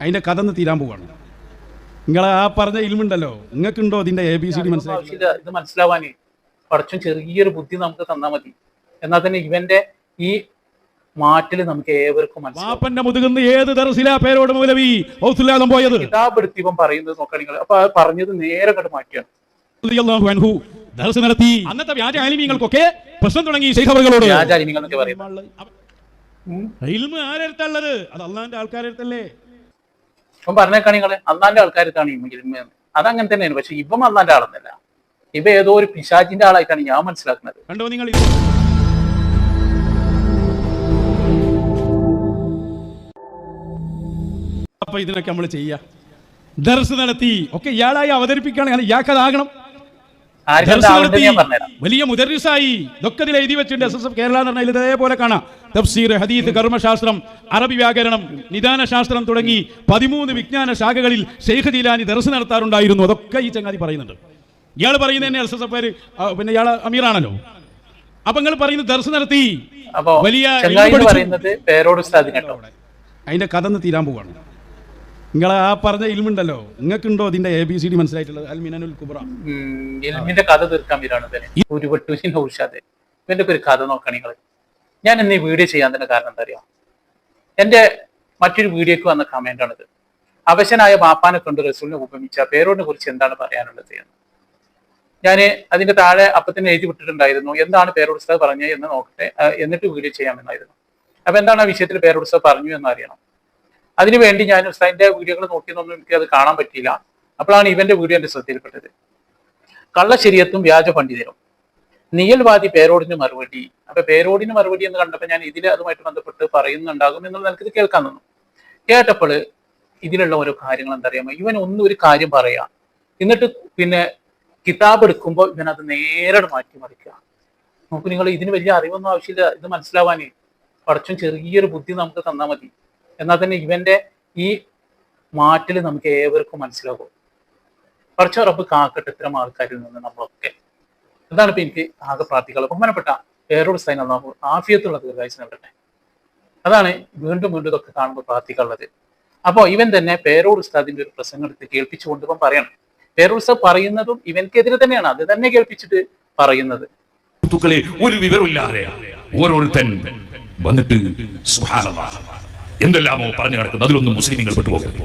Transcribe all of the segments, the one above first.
അതിന്റെ കഥ ഒന്ന് തീരാൻ പോവാണ്. നിങ്ങൾ ആ പറഞ്ഞ ഇൽമുണ്ടല്ലോ. നിങ്ങൾക്കുണ്ടോ അതിന്റെ എ ബി സി ഡി മനസ്സിലാക്കി ഇത് മനസ്സിലാവാനേ കുറച്ചും ചെറിയൊരു ബുദ്ധി നമുക്ക് തന്നാ മതി. എന്നാൽ തന്നെ ഇവന്റെ ഈ മാറ്റിൽ നമുക്ക് ഏവർക്കും മനസ്സിലാപ്പന്റെ മുതുകുന്ന ഏത് ദർസിലാ പേരോട് ഈ ഔസുല്ലാദം പോയത്. കിതാബ് എടുത്ത് ഇവൻ പറയുന്നത് നോക്കുകയാണെങ്കിൽ അപ്പൊ ആ പറഞ്ഞത് നേരെ കണ്ട് മാറ്റിയാണ്. ദർസ് നടത്തി. അന്നത്തെ പ്രശ്നം തുടങ്ങി ശൈഖവറുകളോട് വ്യാജാലിമികൾ എന്നൊക്കെ പറയുന്നത്. ഉം. ഇൽമ് ആരെടുത്തുള്ളത് അത് അള്ളാന്റെ ആൾക്കാരെടുത്തല്ലേ ഇപ്പം പറഞ്ഞേക്കാണ് നിങ്ങൾ അന്നാന്റെ ആൾക്കാർക്കാണ് ഈ ഇൽമ അതങ്ങനെ തന്നെയാണ്. പക്ഷെ ഇപ്പം അന്നാന്റെ ആളെന്നല്ല. ഇവ ഏതോ ഒരു പിശാചിന്റെ ആളായിട്ടാണ് ഞാൻ മനസ്സിലാക്കുന്നത്. കണ്ടോ നിങ്ങൾ അപ്പൊ ഇതിനൊക്കെ നമ്മൾ ചെയ്യാം. ദർസ് നടത്തി. ഒക്കെ ഇയാളായി അവതരിപ്പിക്കുകയാണെങ്കിൽ ഇയാൾക്കതാകണം ആർക്കും ദർസ് ആവണ്ടെന്ന് നടത്തി ഞാൻ പറഞ്ഞുതരാം വലിയ മുദരിസായി ഇതൊക്കെ ഇതിൽ എഴുതി വെച്ചിട്ടുണ്ട്. എസ് എസ് എഫ് കേരള എന്ന് പറഞ്ഞാൽ ഇതേപോലെ കാണാം. തഫ്സീർ ഹദീത്ത് കർമ്മശാസ്ത്രം അറബി വ്യാകരണം നിദാന ശാസ്ത്രം തുടങ്ങി പതിമൂന്ന് വിജ്ഞാന ശാഖകളിൽ ഷെയ്ഖ് ജീലാനി ദർശനം നടത്താറുണ്ടായിരുന്നു. അതൊക്കെ ഈ ചങ്ങാതി പറയുന്നുണ്ട്. ഇയാൾ പറയുന്നത് തന്നെ എസ് എസ് എഫ് പിന്നെ ഇയാൾ അമീറാണല്ലോ. അപ്പൊ നിങ്ങൾ പറയുന്നത് ദർശനം നടത്തി. വലിയ അതിന്റെ കഥന്ന് തീരാൻ പോവാണ്. നിങ്ങൾ ആ പറഞ്ഞ ഇൽമുണ്ടല്ലോ. നിങ്ങൾക്കുണ്ടോ അതിന്റെ എ ബി സി ഡി മനസ്സിലായിട്ടുള്ളത്? അൽമിനനുൽ കുബ്ര. ഇൽമിന്റെ കഥ തീർക്കാൻ വരാണ് ഒരു ഇവന്റെ ഒരു കഥ നോക്കണം നിങ്ങൾ ഞാൻ ഇന്ന് ഈ വീഡിയോ ചെയ്യാൻ തന്നെ കാരണം എന്താ അറിയാം? എന്റെ മറ്റൊരു വീഡിയോക്ക് വന്ന കമന്റ് ആണിത്. അവശനായ ബാപ്പാനെ കൊണ്ട് റസൂലിനെ ഉപമിച്ച പേരോടിനെ കുറിച്ച് എന്താണ് പറയാനുള്ളത് എന്ന്. ഞാൻ അതിന്റെ താഴെ അപ്പത്തിന് എഴുതി വിട്ടിട്ടുണ്ടായിരുന്നു. എന്താണ് പേരോട് ഉസ്താദ് പറഞ്ഞത് എന്ന് നോക്കട്ടെ. എന്നിട്ട് വീഡിയോ ചെയ്യാമെന്നായിരുന്നു. അപ്പൊ എന്താണ് ആ വിഷയത്തിൽ പേരോട് പറഞ്ഞു എന്ന് അറിയണം. അതിനുവേണ്ടി ഞാൻ ഉസ്താദിന്റെ വീഡിയോകൾ നോക്കിയെന്നൊന്നും എനിക്ക് അത് കാണാൻ പറ്റിയില്ല. അപ്പോഴാണ് ഇവന്റെ വീഡിയോ എന്റെ ശ്രദ്ധയിൽപ്പെട്ടത്. കള്ളശരിയത്തും വ്യാജ പണ്ഡിതരും. നിയൽവാദി പേരോടിന് മറുപടി. അപ്പൊ പേരോടിന് മറുപടി എന്ന് കണ്ടപ്പോൾ ഞാൻ ഇതിൽ അതുമായിട്ട് ബന്ധപ്പെട്ട് പറയുന്നുണ്ടാകും എന്നുള്ള നിലയ്ക്ക് ഇത് കേൾക്കാൻ തന്നു കേട്ടപ്പോൾ ഇതിലുള്ള ഓരോ കാര്യങ്ങൾ എന്താ അറിയാമോ? ഇവൻ ഒന്നും ഒരു കാര്യം പറയാ. എന്നിട്ട് പിന്നെ കിതാബ് എടുക്കുമ്പോൾ ഇവൻ അത് നേരെ മാറ്റി മറിക്കുക നോക്കൂ നിങ്ങൾ ഇതിന് വലിയ അറിവൊന്നും ആവശ്യമില്ല. ഇത് മനസ്സിലാവാനേ പടച്ചും ചെറിയൊരു ബുദ്ധി നമുക്ക് തന്നാൽ മതി. എന്നാൽ തന്നെ ഇവന്റെ ഈ മാറ്റിൽ നമുക്ക് ഏവർക്കും മനസ്സിലാകും. കുറച്ച് ഉറപ്പ് കാക്കട്ടെ ഇത്തരം ആൾക്കാരിൽ നിന്ന് നമ്മളൊക്കെ. എന്താണ് ഇപ്പൊ എനിക്ക് ആകെ പ്രാർത്ഥിക്കാനുള്ളത്. ബഹുമാനപ്പെട്ട വേറൊരു സൈന ആഫിയത്തുള്ള ദീർഘായുസിനെ വരട്ടെ അതാണ് വീണ്ടും വീണ്ടും ഇതൊക്കെ കാണുമ്പോൾ പ്രാർത്ഥിക്കാനുള്ളത്. അപ്പോൾ ഇവൻ തന്നെ പേരോട് ഉസ്താദിന്റെ ഒരു പ്രസംഗം എടുത്ത് കേൾപ്പിച്ചുകൊണ്ട് ഇപ്പം പറയണം. പേരോട് ഉസ്താദ് പറയുന്നതും ഇവൻക്കെതിരെ തന്നെയാണ്. അത് തന്നെ കേൾപ്പിച്ചിട്ട് പറയുന്നത്. ഒരു വിവരമില്ലാതെ ഓരോരുത്തൻ വന്നിട്ട് സുബ്ഹാനല്ലാഹ് എന്തെല്ലാമോ പറഞ്ഞു നടക്കുന്നു. അതിലൊന്നും മുസ്ലിങ്ങൾ പെട്ടുപോകരുത്.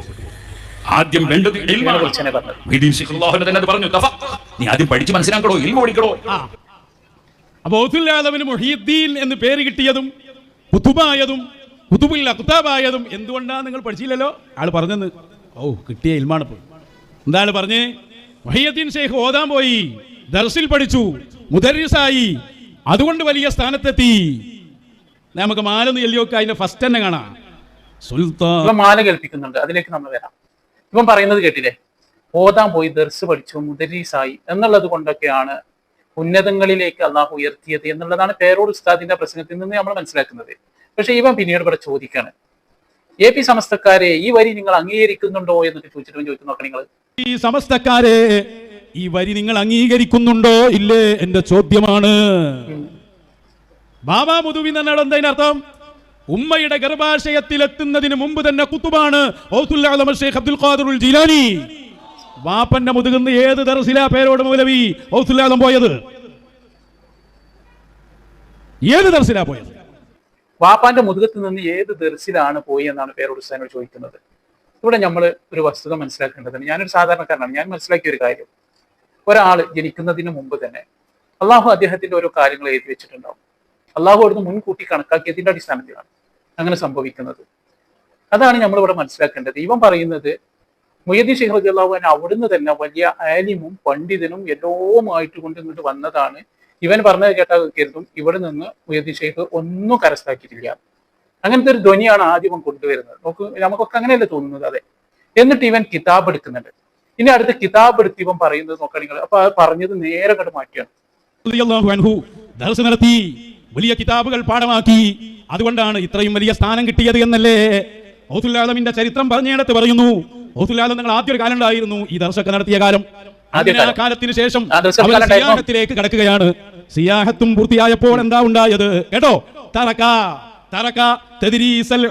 ആദ്യം വേണ്ടത് തന്നെ പറഞ്ഞു. നീ ആദ്യം പഠിച്ച് മനസ്സിലാക്കണോ? ഇൽമ പഠിക്കണോ? അപ്പൊ ഔസുല്ലാദവിന് മൊഹീദ്ദീൻ എന്ന് പേര് കിട്ടിയതും കുത്തുബായതും കുത്തുബുല്ല കുത്താബായതും എന്തുകൊണ്ടാണ് നിങ്ങൾ പഠിച്ചില്ലല്ലോ? ആൾ പറഞ്ഞെന്ന്. ഓ കിട്ടിയ ഇൽമാണ് ഇപ്പോൾ എന്താണ് പറഞ്ഞേ? മൊഹീദ്ദീൻ ഷെയ്ഖ് ഓതാൻ പോയി ദർസിൽ പഠിച്ചു മുദരിസായി അതുകൊണ്ട് വലിയ സ്ഥാനത്തെത്തി. നമുക്ക് മാലൊന്ന് എല്ലിയൊക്കെ അതിന്റെ ഫസ്റ്റ് തന്നെ കാണാം. സുൽത്താൻ മാല കേൾപ്പിക്കുന്നുണ്ട് അതിലേക്ക് നമ്മൾ വരാം. ഇവൻ പറയുന്നത് കേട്ടില്ലേ? ഓതാൻ പോയി ദർസ് പഠിച്ചു മുദരീസായി എന്നുള്ളത് കൊണ്ടൊക്കെയാണ് ഉന്നതങ്ങളിലേക്ക് അള്ളാഹു ഉയർത്തിയത് എന്നുള്ളതാണ് പേരോട് ഉസ്താദിന്റെ പ്രസംഗത്തിൽ നിന്ന് നമ്മൾ മനസ്സിലാക്കുന്നത്. പക്ഷെ ഇവൻ പിന്നീട് ഇവിടെ ചോദിക്കാണ്. എ പി സമസ്തക്കാരെ ഈ വരി നിങ്ങൾ അംഗീകരിക്കുന്നുണ്ടോ എന്നൊക്കെ ചോദിച്ചിട്ട് ചോദിച്ചു നോക്കണം നിങ്ങൾ ഈ സമസ്തക്കാരെ ഈ വരി നിങ്ങൾ അംഗീകരിക്കുന്നുണ്ടോ ഇല്ലേ എന്റെ ചോദ്യമാണ്. ബാബാ മുതുവി എന്നാണ് എന്തതിനർത്ഥം ഉമ്മയുടെ ഗർഭാശയത്തിൽ എത്തുന്നതിന് മുമ്പ് തന്നെ കുത്തുബാണ് അബ്ദുൽ ഖാദിറുൽ ജീലാനി. വാപ്പന്റെ മുതുകുന്ന് ഏത് ദർസിലാ പേരോട് മൗലവി ഔസുല്ലാദം പോയത്? ഏത് ദർസിലാ പോയത്? വാപ്പാന്റെ മുതുകത്ത് നിന്ന് ഏത് ദർസിലാണ് പോയി എന്നാണ് പേരോട് സാനോട് ചോദിക്കുന്നത്. ഇവിടെ നമ്മൾ ഒരു വസ്തുത മനസ്സിലാക്കേണ്ടതാണ്. ഞാനൊരു സാധാരണക്കാരനാണ്. ഞാൻ മനസ്സിലാക്കിയ ഒരു കാര്യം. ഒരാൾ ജനിക്കുന്നതിന് മുമ്പ് തന്നെ അള്ളാഹു അദ്ദേഹത്തിന്റെ ഓരോ കാര്യങ്ങൾ എഴുതി വെച്ചിട്ടുണ്ടാവും. അള്ളാഹു അവിടുന്ന് മുൻകൂട്ടി കണക്കാക്കിയതിന്റെ അടിസ്ഥാനത്തിലാണ് അങ്ങനെ സംഭവിക്കുന്നത്. അതാണ് നമ്മൾ ഇവിടെ മനസ്സിലാക്കേണ്ടത്. ഇവൻ പറയുന്നത് മുയദി ഷെയ്ഖ് റബി അള്ളാഹു അവിടുന്ന് തന്നെ വലിയ ആലിമും പണ്ഡിതനും എല്ലാവുമായിട്ട് കൊണ്ട് ഇങ്ങോട്ട് വന്നതാണ്. ഇവൻ പറഞ്ഞത് കേട്ടാൽ കരുതും ഇവിടെ നിന്ന് മുയദി ഷെയ്ഖ് ഒന്നും കരസ്ഥാക്കിയിട്ടില്ല അങ്ങനത്തെ ഒരു ധ്വനിയാണ് ആദ്യം കൊണ്ടുവരുന്നത്. നമുക്ക് നമുക്കൊക്കെ അങ്ങനെയല്ലേ തോന്നുന്നത്? അതെ. എന്നിട്ട് ഇവൻ കിതാബ് എടുക്കുന്നുണ്ട്. ഇനി അടുത്ത് കിതാബ് എടുത്ത് ഇവൻ പറയുന്നത് നോക്കുകയാണെങ്കിൽ അപ്പൊ പറഞ്ഞത് നേരെ കണ്ട് മാറ്റിയാണ്. വലിയ കിതാബുകൾ പാഠമാക്കി. അതുകൊണ്ടാണ് ഇത്രയും വലിയ സ്ഥാനം കിട്ടിയത് എന്നല്ലേ? ഔസുല്ലാലമിന്റെ ചരിത്രം പറഞ്ഞിടത്ത് പറയുന്നു. ഔസുല്ലാലം നിങ്ങൾ ആദ്യ ഒരു കാലം ഉണ്ടായിരുന്നു ഈ ദർശക നടത്തിയ കാലം. അങ്ങനെ ആ കാലം. കാലത്തിന് ശേഷം ഉണ്ടായിരുന്നു. സിയാഹത്തിലേക്ക് കടക്കുകയാണ്. സിയാഹത്തും പൂർത്തിയായപ്പോൾ എന്താ ഉണ്ടായത്? കേട്ടോ? തറക്ക തറക്ക തദ്രീസൽ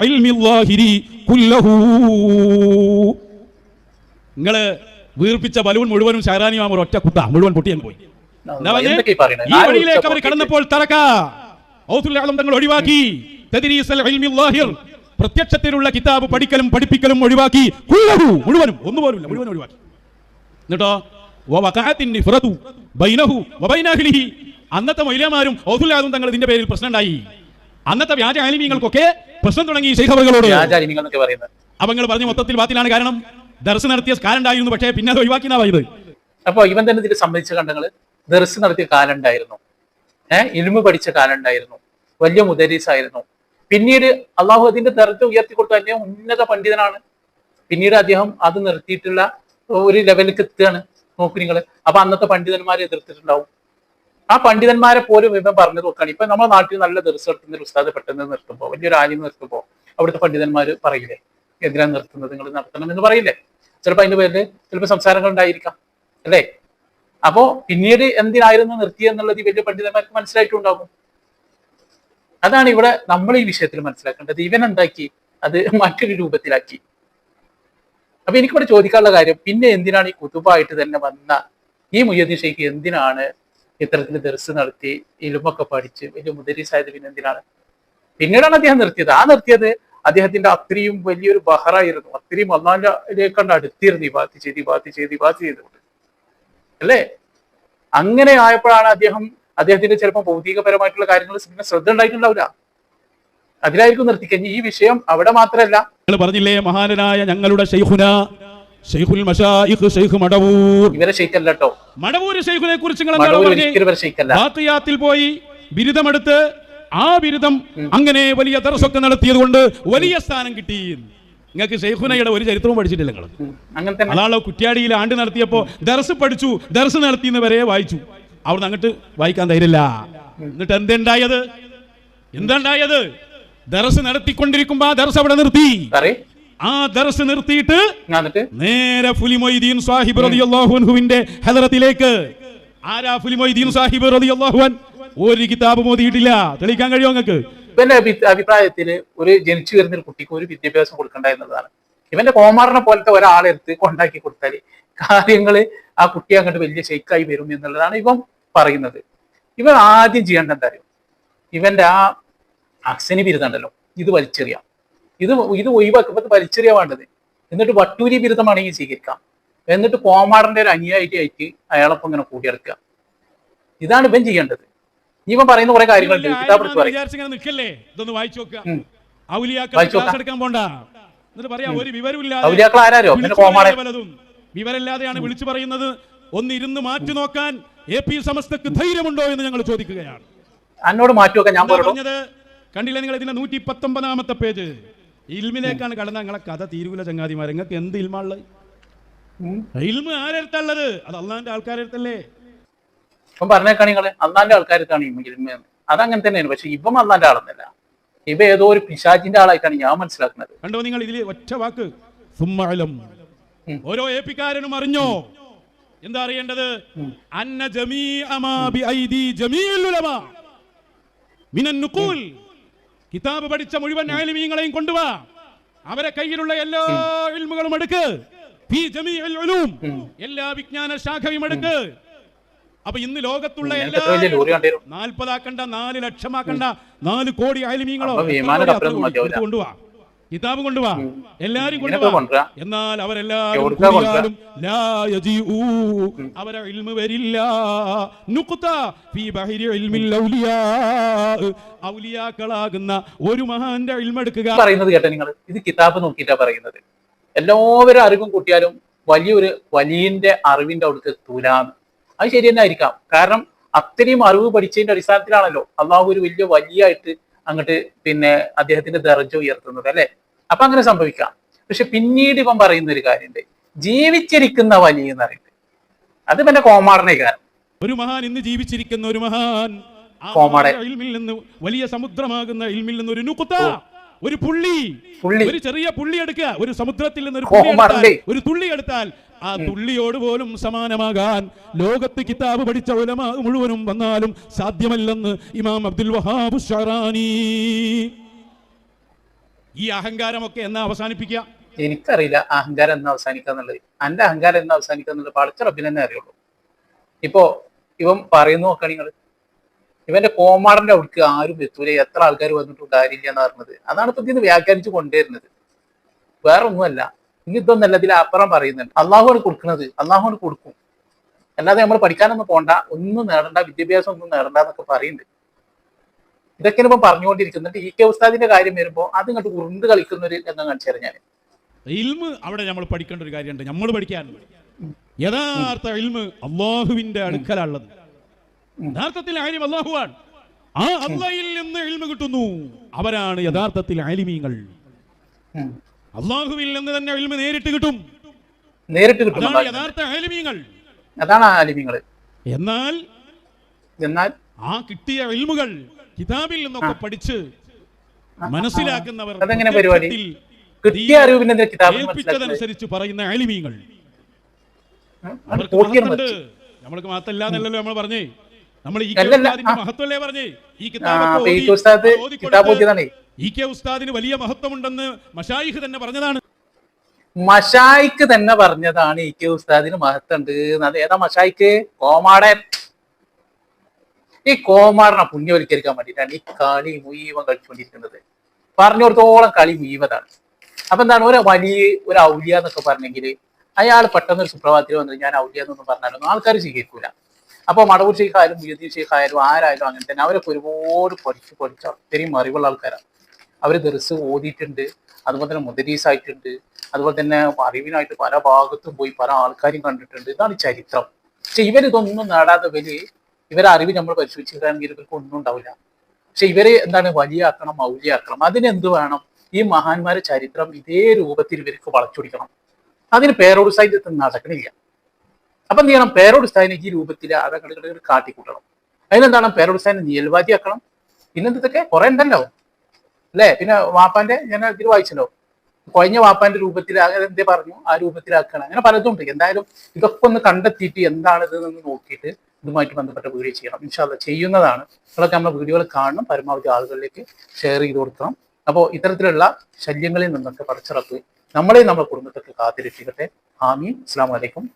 കുല്ലഹു. നിങ്ങൾ വീർപ്പിച്ച ബലൂൺ മുഴുവനും ഷഹറാനി മാമൂർ ഒറ്റ കുട്ട മുഴുവൻ പൊട്ടിയാൻ പോയി? ഈ വഴിയിലേക്ക് അവർ കടന്നപ്പോൾ തറക്ക. തങ്ങൾ ഒഴിവാക്കി. പ്രത്യക്ഷത്തിലുള്ള കിതാബ് പഠിക്കലും പഠിപ്പിക്കലും ഒഴിവാക്കി. മുഴുവനും ഒന്നുപോലുമില്ല മുഴുവൻ ഒഴിവാക്കി. എന്നിട്ടോ? അന്നത്തെ മൈലമാരും ഔസുല്ലാദും തങ്ങൾ ഇതിന്റെ പേരിൽ പ്രശ്നമുണ്ടായി. അന്നത്തെ വ്യാജ ആലിമീങ്ങൾക്കൊക്കെ പ്രശ്നം തുടങ്ങി ശൈഖബകളോട് അവങ്ങൾ പറഞ്ഞു മൊത്തത്തിൽ വാത്തിലാണ് കാരണം. ദർശനം നടത്തിയ കാലുണ്ടായിരുന്നു പക്ഷേ പിന്നെ അത് ഒഴിവാക്കിനാവായത് അപ്പൊ ഇവൻ തന്നെ ഇതിനെ സംബന്ധിച്ച കണ്ടങ്ങൾ ദർശനം നടത്തിയ കാലുണ്ടായിരുന്നു ഏഹ് ഇൽമ പഠിച്ച കാലം ഉണ്ടായിരുന്നു വലിയ മുദരീസായിരുന്നു. പിന്നീട് അള്ളാഹു അതിന്റെ ദർജ ഉയർത്തി കൊടുത്തു അദ്ദേഹം ഉന്നത പണ്ഡിതനാണ്. പിന്നീട് അദ്ദേഹം അത് നിർത്തിയിട്ടുള്ള ഒരു ലെവലിലേക്ക് എത്തുകയാണ്. നോക്കൂ നിങ്ങൾ അപ്പൊ അന്നത്തെ പണ്ഡിതന്മാരെ എതിർത്തിട്ടുണ്ടാവും. ആ പണ്ഡിതന്മാരെ പോലും ഇവൻ പറഞ്ഞു നോക്കുകയാണ് ഇപ്പൊ നമ്മുടെ നാട്ടിൽ നല്ല നടത്തുന്ന ഒരു ഉസ്താദ് പെട്ടെന്ന് നിർത്തുമ്പോൾ വലിയൊരു ആലിം നിർത്തുമ്പോൾ അവിടുത്തെ പണ്ഡിതന്മാർ പറയില്ലേ? എന്തിനാ നിർത്തുന്നത്? നിങ്ങൾ നടത്തണം എന്ന് പറയില്ലേ? ചിലപ്പോൾ അതിന്റെ പേരിൽ ചിലപ്പോൾ സംസാരങ്ങൾ ഉണ്ടായിരിക്കാം. അല്ലേ? അപ്പോ പിന്നീട് എന്തിനായിരുന്നു നിർത്തിയെന്നുള്ളത് വലിയ പണ്ഡിതന്മാർക്ക് മനസ്സിലായിട്ടുണ്ടാകും. അതാണ് ഇവിടെ നമ്മൾ ഈ വിഷയത്തിൽ മനസ്സിലാക്കേണ്ടത്. ഇവൻ എന്താക്കി? അത് മറ്റൊരു രൂപത്തിലാക്കി. അപ്പൊ എനിക്കിവിടെ ചോദിക്കാനുള്ള കാര്യം പിന്നെ എന്തിനാണ് ഈ കുതുബായിട്ട് തന്നെ വന്ന ഈ മുയ്യദ്ദീൻ ഷെയ്ഖ് എന്തിനാണ് ഇത്തരത്തിൽ ദർസ് നടത്തി ഇലുമൊക്കെ പഠിച്ച് വലിയ മുദരീസായത് പിന്നെ എന്തിനാണ്? പിന്നീടാണ് അദ്ദേഹം നിർത്തിയത്. ആ നിർത്തിയത് അദ്ദേഹത്തിന്റെ അത്രയും വലിയൊരു ബഹറായിരുന്നു. അത്രയും അള്ളാഹിലേക്കണ്ട് അടുത്തിരുന്നു ഈ ബാത്തി ചെയ്ത് ഈ ബാത്തി ചെയ്ത് ഈ ബാത്തി ചെയ്തുകൊണ്ട് അല്ലേ? അങ്ങനെ ആയപ്പോഴാണ് അദ്ദേഹം അദ്ദേഹത്തിന്റെ ചിലപ്പോൾ ഭൗതികപരമായിട്ടുള്ള കാര്യങ്ങൾ പിന്നെ ശ്രദ്ധ ഉണ്ടായിട്ടുണ്ടാവില്ല. അതിലായിരിക്കും നിർത്തിക്കഴിഞ്ഞ് ഈ വിഷയം അവിടെ മാത്രമല്ല. നിങ്ങൾ പറഞ്ഞില്ലേ മഹാനായ ഞങ്ങളുടെ ഷെയ്ഖുന ഷെയ്ഖുൽ മഷായിഖ് ഷെയ്ഖ് മടവൂർ. ഇവരെ കേട്ടോ. മടവൂർ ഷെയ്ഖിനെ കുറിച്ച് നിങ്ങൾ പോയി ബിരുദമെടുത്ത് ആ ബിരുദം അങ്ങനെ വലിയ ദർശൊക്കെ നടത്തിയത് കൊണ്ട് വലിയ സ്ഥാനം കിട്ടി. നിങ്ങൾക്ക് ഷെയ്ഖുനയുടെ ഒരു ചരിത്രവും പഠിച്ചിട്ടില്ല നിങ്ങൾ. അതാണല്ലോ കുറ്റ്യാടിയിൽ ആണ്ട് നടത്തിയപ്പോൾ ദർസ് പഠിച്ചു ദർസ് നടത്തിയെന്നവരെ വായിച്ചു. അവിടുന്ന് അങ്ങോട്ട് വായിക്കാൻ ധൈര്യമില്ല. എന്നിട്ട് എന്തുണ്ടായത്? എന്തുണ്ടായത്? ദർസ് നടത്തിക്കൊണ്ടിരിക്കുമ്പോ ആ ദർസ് അവിടെ നിർത്തി. ആ ദർസ് നിർത്തിയിട്ട് നേരെ ഫുലിമൊയ്തീൻ സാഹിബ് റളിയല്ലാഹു അൻഹുവിന്റെ ഹദറത്തിലേക്ക്. ആരാ ഫുലിമൊയ്തീൻ സാഹിബ് റളിയല്ലാഹു അൻ ഒരു കിതാബ് മോദിയിട്ടില്ല തെളിയിക്കാൻ കഴിയുമോ നിങ്ങൾക്ക്? ഇവന്റെ അഭി- അഭിപ്രായത്തിൽ ഒരു ജനിച്ചു വരുന്ന ഒരു കുട്ടിക്ക് ഒരു വിദ്യാഭ്യാസം കൊടുക്കണ്ട എന്നുള്ളതാണ്. ഇവന്റെ കോമാറിനെ പോലത്തെ ഒരാളെ എടുത്ത് കൊണ്ടാക്കി കൊടുത്താൽ കാര്യങ്ങൾ ആ കുട്ടിയെ അങ്ങോട്ട് വലിയ ഷെയ്ക്കായി വരും എന്നുള്ളതാണ് ഇവൻ പറയുന്നത്. ഇവൻ ആദ്യം ചെയ്യേണ്ട എന്താ ഇവന്റെ ആ അക്സനി ബിരുദമുണ്ടല്ലോ. ഇത് വലിച്ചെറിയാം. ഇത് ഇത് ഒഴിവാക്കുമ്പോൾ വലിച്ചെറിയാ വേണ്ടത്. എന്നിട്ട് വട്ടൂരി ബിരുദമാണെങ്കിൽ സ്വീകരിക്കാം. എന്നിട്ട് കോമാടന്റെ ഒരു അനുയായിട്ട് ആയിട്ട് അയാളൊപ്പം ഇങ്ങനെ കൂടിയെടുക്കുക ഇതാണ് ഇവൻ ചെയ്യേണ്ടത്. ഇവൻ പറയുന്ന കുറെ കാര്യങ്ങളുണ്ട്. പറയും. ഔലിയാക്കൾ ആരാരോ? പലതും വിവരമില്ലാതെയാണ് വിളിച്ചു പറയുന്നത്. ഒന്ന് ഇരുന്ന് മാറ്റി നോക്കാൻ എ പി സമസ്തക്ക് ധൈര്യമുണ്ടോ എന്ന് ഞങ്ങൾ ചോദിക്കുകയാണ്. എന്നോട് മാറ്റി ഞാൻ പറഞ്ഞത് കണ്ടില്ല നിങ്ങൾ ഇതിന്റെ നൂറ്റി പത്തൊമ്പതാമത്തെ പേജ്? ഇൽമിലേക്കാണ് കടന്ന നിങ്ങളെ കഥ തീരുവില ചങ്ങാതിമാർ നിങ്ങൾക്ക് എന്ത് ഇൽമാൾ ഇൽമ ആരെടുത്തുള്ളത് അത് അള്ളാന്റെ ആൾക്കാരെടുത്തല്ലേ ഇപ്പം പറഞ്ഞേക്കാണ് നിങ്ങൾ അന്നാന്റെ ആൾക്കാർക്കാണ് ഈ ഇൽമെന്ന് അതങ്ങനെ തന്നെയാണ്. പക്ഷെ ഇപ്പം അന്നാന്റെ ആളൊന്നല്ല. ഇവ ഏതോ ഒരു പിശാചിന്റെ ആളായിട്ടാണ് ഞാൻ മനസ്സിലാക്കുന്നത്. കണ്ടോ നിങ്ങൾ ഇതിൽ ഒറ്റ വാക്ക്? ഓരോ ഏപ്പിക്കാരനും അറിഞ്ഞോ? എന്താ അറിയേണ്ടത്? അന്ന ജമീ മാ ബിഐദി ജമീഉൽ ഉലമാ. മിനൻ നുഖൂൽ. കിതാബ് പഠിച്ച മുഴുവൻ ആലിമീങ്ങളെയും കൊണ്ടുവാ. അവരെ കയ്യിലുള്ള എല്ലാ ഇൽമുകളും എടുക്ക്. എല്ലാ വിജ്ഞാന ശാഖയും എടുക്ക്. അപ്പൊ ഇന്ന് ലോകത്തുള്ള എല്ലാ നാൽപ്പതാക്കണ്ട നാല് ലക്ഷമാക്കണ്ട നാല് കോടി ആലിമീങ്ങളോ കൊണ്ടുപോവാ. കിതാബ് കൊണ്ടുവാ എല്ലാരും കൊണ്ടുപോവാ. എന്നാൽ അവരെല്ലാവരും. അവരെ ഇൽമ് വരില്ല. ഔലിയാക്കളാകുന്ന ഒരു മഹാന്റെ ഇൽമെടുക്കുക. പറയുന്നത് കേട്ടോ നിങ്ങൾ. ഇത് കിതാബ് നോക്കിട്ടാ പറയുന്നത്. എല്ലാവരും അറിവും കൂട്ടിയാലും വലിയൊരു വലിയന്റെ അറിവിന്റെ അവിടുത്തെ എത്തൂലാന്ന് അത് ശരി തന്നെ ആയിരിക്കാം. കാരണം അത്രയും അറിവ് പഠിച്ചതിന്റെ അടിസ്ഥാനത്തിലാണല്ലോ അള്ളാഹു ഒരു വലിയ വലിയായിട്ട് അങ്ങോട്ട് പിന്നെ അദ്ദേഹത്തിന്റെ ദർജ ഉയർത്തുന്നത് അല്ലെ? അപ്പൊ അങ്ങനെ സംഭവിക്കാം. പക്ഷെ പിന്നീട് ഇവൻ പറയുന്ന ഒരു കാര്യമുണ്ട് ജീവിച്ചിരിക്കുന്ന വലിയ എന്ന് പറയുന്നത്. അത് പിന്നെ കോമാടനെ കാരണം ഒരു മഹാൻ ഇന്ന് ജീവിച്ചിരിക്കുന്ന ഒരു മഹാൻ കോമാടൻ നിന്ന് വലിയ സമുദ്രമാകുന്ന ഇൽമിൽ നിന്ന് ഒരു നുക്കുത്ത. ഒരു പുള്ളി. ഒരു ചെറിയ പുള്ളി എടുക്കുക. ഒരു സമുദ്രത്തിൽ നിന്ന് ഒരു പുള്ളി? എടുത്താൽ, ഒരു തുള്ളി എടുത്താൽ ആ തുള്ളിയോട് പോലും സമാനമാകാൻ ലോകത്ത് കിതാബ് പഠിച്ച ഉലമ മുഴുവനും വന്നാലും സാധ്യമല്ലെന്ന് ഇമാം അബ്ദുൽ വഹാബ് ഷറാനി ഈ അഹങ്കാരമൊക്കെ എന്നാ അവസാനിപ്പിക്കുക? എനിക്കറിയില്ല അഹങ്കാരം എന്ന് അവസാനിക്കാന്നുള്ളത് എന്റെ അഹങ്കാരം എന്ന് അവസാനിക്കാന്നുള്ളത് പടച്ച റബിനെന്നെ അറിയുള്ളൂ. ഇപ്പോ ഇവൻ പറയുന്നു നോക്കാം നിങ്ങൾ ഇവന്റെ കോമാടന്റെ അവിടേക്ക് ആരും എത്തൂല. എത്ര ആൾക്കാർ വന്നിട്ടും കാര്യമില്ല എന്ന് പറഞ്ഞത്. അതാണ് ഇപ്പൊ ഇത് വ്യാഖ്യാനിച്ച് കൊണ്ടുവരുന്നത്. വേറെ ഒന്നുമല്ല. ഇനി ഇതൊന്നല്ല ഇതിൽ അപ്പുറം പറയുന്നുണ്ട്. അള്ളാഹുവാണ് കൊടുക്കുന്നത്. അള്ളാഹുവാണ് കൊടുക്കും. അല്ലാതെ നമ്മൾ പഠിക്കാനൊന്നും പോണ്ട. ഒന്നും നേടണ്ട. വിദ്യാഭ്യാസം ഒന്നും നേടണ്ട എന്നൊക്കെ പറയുന്നുണ്ട്. ഇതൊക്കെയാണ് ഇപ്പം പറഞ്ഞുകൊണ്ടിരിക്കുന്നുണ്ട് ഈ കെ ഉസ്താദിന്റെ കാര്യം വരുമ്പോൾ അത് ഇങ്ങോട്ട് ഉരുണ്ട് കളിക്കുന്ന ഒരു രംഗം കാണിച്ചു ഞാൻ ഇൽമ് അവിടെ നമ്മൾ പഠിക്കേണ്ട ഒരു കാര്യമുണ്ട്. നമ്മൾ പഠിക്കാനുള്ളത് യഥാർത്ഥ ഇൽമ് അള്ളാഹുവിന്റെ അടുക്കലുള്ളത് യഥാർത്ഥത്തിൽ ആലിം അള്ളാഹുവാണ് ആ അള്ളയിൽ നിന്ന് ഇൽമ കിട്ടുന്നു. അവരാണ് യഥാർത്ഥത്തിൽ ആലിമീങ്ങൾ. അള്ളാഹുവിൽ നിന്ന് തന്നെ ഇൽമ നേരിട്ട് കിട്ടും. നേരിട്ട് കിട്ടും. അതാണ് യഥാർത്ഥ ആലിമീങ്ങൾ. അതാണ് ആലിമീങ്ങൾ. എന്നാൽ എന്നാൽ ആ കിട്ടിയ ഇൽമുകൾ കിതാബിൽ നിന്നൊക്കെ പഠിച്ച് മനസ്സിലാക്കുന്നവർ അതെങ്ങനെ പരിപാടി? കിട്ടിയ അറിവ് പിന്നെ കിതാബിൽ മനസ്സിലാക്കുന്നത്? ഏൽപ്പിച്ചതനുസരിച്ച് പറയുന്ന ആലിമീങ്ങൾ. അവർക്ക്. നമ്മൾക്ക് മഹത്തല്ല എന്നല്ലല്ലോ നമ്മൾ പറഞ്ഞേ. നമ്മൾ ഈ മഹത്വല്ലേ പറഞ്ഞേ? ഈ കിതാബ് കെ ഉസ്താദിന് വലിയ മഹത്വമുണ്ടെന്ന് മഷായിഖ് തന്നെ പറഞ്ഞതാണ്. മഷായിക്ക് തന്നെ പറഞ്ഞതാണ് ഇ കെ ഉസ്താദിന് മഹത്തുണ്ട് അത് ഏതാ മഷായിക്ക്? കോമാടൻ. ഈ കോമാടനെ പുണ്യവൽക്കരിക്കാൻ വേണ്ടിയിട്ടാണ് ഈ കളി മുഴുവൻ കളിച്ചുകൊണ്ടിരിക്കുന്നത്. പറഞ്ഞോടത്തോളം കളി മുഴുവതാണ് അപ്പൊ എന്താണ് ഒരു വലിയ ഒരു ഔലിയ എന്നൊക്കെ പറഞ്ഞെങ്കിൽ അയാൾ പെട്ടെന്ന് ഒരു സുപ്രഭാതത്തിൽ വന്നിട്ട് ഞാൻ ഔലിയ എന്നൊന്നും പറഞ്ഞാലൊന്നും ആൾക്കാർ സ്വീകരിക്കൂല. അപ്പൊ മടവൂർ ഷെയ്ഖായാലും മുയദ്ദീൻ ഷെയ്ഖായാലും ആരായാലും അങ്ങനെ തന്നെ അവരൊക്കെ ഒരുപാട് പഠിച്ച് പഠിച്ച അത്രയും അറിവുള്ള ആൾക്കാരാണ് അവർ ദർസ് ഓതിയിട്ടുണ്ട് അതുപോലെ തന്നെ മുദരീസ് ആയിട്ടുണ്ട് അതുപോലെ തന്നെ അറിവിനായിട്ട് പല ഭാഗത്തും പോയി പല ആൾക്കാരും കണ്ടിട്ടുണ്ട്. ഇതാണ് ചരിത്രം. പക്ഷെ ഇവരിതൊന്നും നേടാതെ ഇവർ ഇവരെ അറിവ് നമ്മൾ പരിശോധിച്ചിട്ടാണെങ്കിൽ ഇവർക്ക് ഒന്നും ഉണ്ടാവില്ല. പക്ഷെ ഇവരെ എന്താണ് വലിയാക്കണം മൗലിയാക്കണം? അതിനെന്ത് വേണം? ഈ മഹാന്മാരെ ചരിത്രം ഇതേ രൂപത്തിൽ ഇവർക്ക് വളച്ചൊടിക്കണം. അതിന് പേരോട് സൈഡ് നടക്കണില്ല. അപ്പൊ എന്ത് ചെയ്യണം? പേരോട് സ്ഥാനം ഈ രൂപത്തിൽ അതങ്ങോട്ട് കാട്ടിക്കൂട്ടണം. അതിനെന്താണ്? പേരോട് സ്ഥാനം നിയൽവാദിയാക്കണം പിന്നെന്തൊക്കെ കുറെ ഉണ്ടല്ലോ. അല്ലേ? പിന്നെ വാപ്പാന്റെ ഞാൻ ഇതിൽ വായിച്ചല്ലോ. കുഴഞ്ഞ വാപ്പാന്റെ രൂപത്തിൽ എന്തേ പറഞ്ഞു? ആ രൂപത്തിലാക്കണം. അങ്ങനെ പലതും ഉണ്ട്. എന്തായാലും ഇതൊക്കെ ഒന്ന് കണ്ടെത്തിയിട്ട് എന്താണ് ഇത് എന്ന് നോക്കിയിട്ട് ഇതുമായിട്ട് ബന്ധപ്പെട്ട വീഡിയോ ചെയ്യണം. ഇൻഷാല്ല ചെയ്യുന്നതാണ്. നിങ്ങളൊക്കെ നമ്മുടെ വീഡിയോകൾ കാണണം. പരമാവധി ആളുകളിലേക്ക് ഷെയർ ചെയ്ത് കൊടുക്കണം. അപ്പോൾ ഇത്തരത്തിലുള്ള ശല്യങ്ങളിൽ നിന്നൊക്കെ പറിച്ചിറക്കുക നമ്മളെയും നമ്മുടെ കുടുംബത്തൊക്കെ കാത്തിരക്ഷിക്കട്ടെ. ആമീൻ. അസ്സാം വലൈക്കും